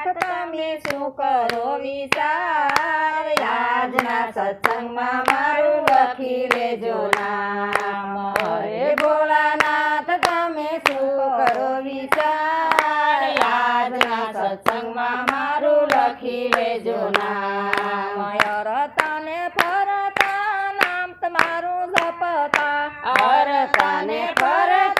નાથ તમે શું કરો વિચાર આજના સત્સંગમાં મારું લખી લેજો નામ હે ભોળાનાથ તમે શું કરો વિચાર આજના સત્સંગમાં મારું લખી લેજો નામ અરતાને ફરતા નામ તમારું જપતા અરતાને ફરતા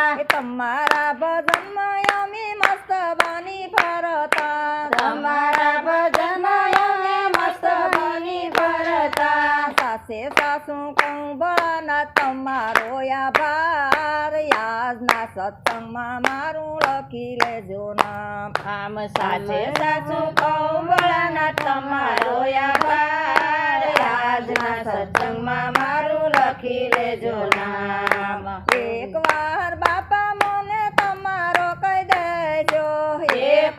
જપતા તમારા ભજનમાં અમે મસ્ત બની ફરતા તમારા ભજનમાં અમે મસ્ત બની ફરતા સાસે સાસુ કુંભના તમારો આભાર. યાદના સત્સંગમાં મારું લખી લેજો નામ. આમ સાસે સાસુ કહું બળાના તમારો આભાર. યાદના સત્સંગમાં મારું લખી લેજો નામ. એક વાર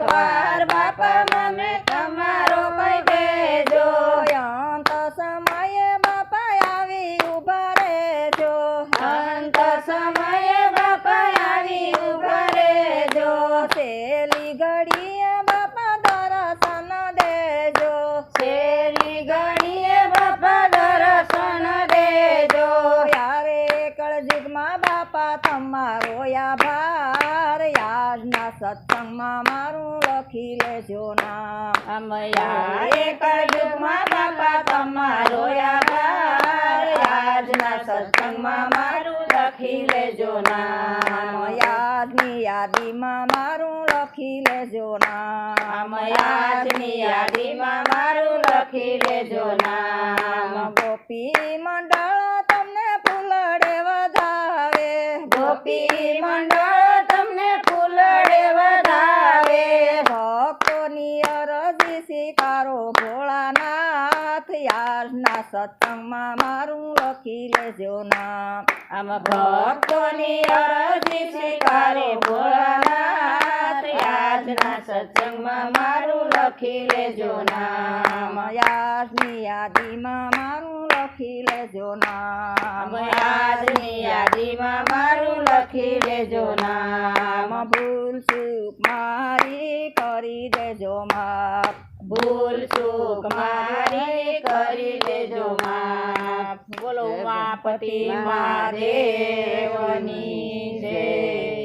એક વાર બાપા મને તમારો કહી દેજો? અંત સમયે બાપા આવી ઊભા રહેજો. અંત સમયે બાપા આવી ઊભા રહેજો. છેલ્લી ઘડીએ બાપા દર્શન દેજો. છેલ્લી ઘડીએ બાપા દર્શન દેજો. યારે કળજુગમાં બાપા તમારો આભાર યાદના સત્સંગમાં મારું લખી લેજો નામ. અમયા એ કળજુગમાં બાપા તમારો આભાર. યાદના સત્સંગમાં મારું લખી લેજો નામ. યાદની યાદીમાં મારું લખી લેજો નામ. યાદની યાદીમાં મારું લખી લેજો નામ. ગોપી મંડળ તમને ફૂલડે વધાવે. ગોપી મંડળ યારના સત્સંગમાં મારું લખી લેજો નામ. આમ ભક્તોની અરજી સ્વીકારે ભોળાનાથ યાદના સત્સંગમાં મારું લખી લેજો નામ. યાદની યાદીમાં મારું લખી લેજો નામ. યાદની યાદીમાં મારું લખી લેજો નામ. ભૂલ સુખ મારી કરી દેજો માફ. ભૂલ સુખ મારી ઉમાપતિ મહાદેવની જય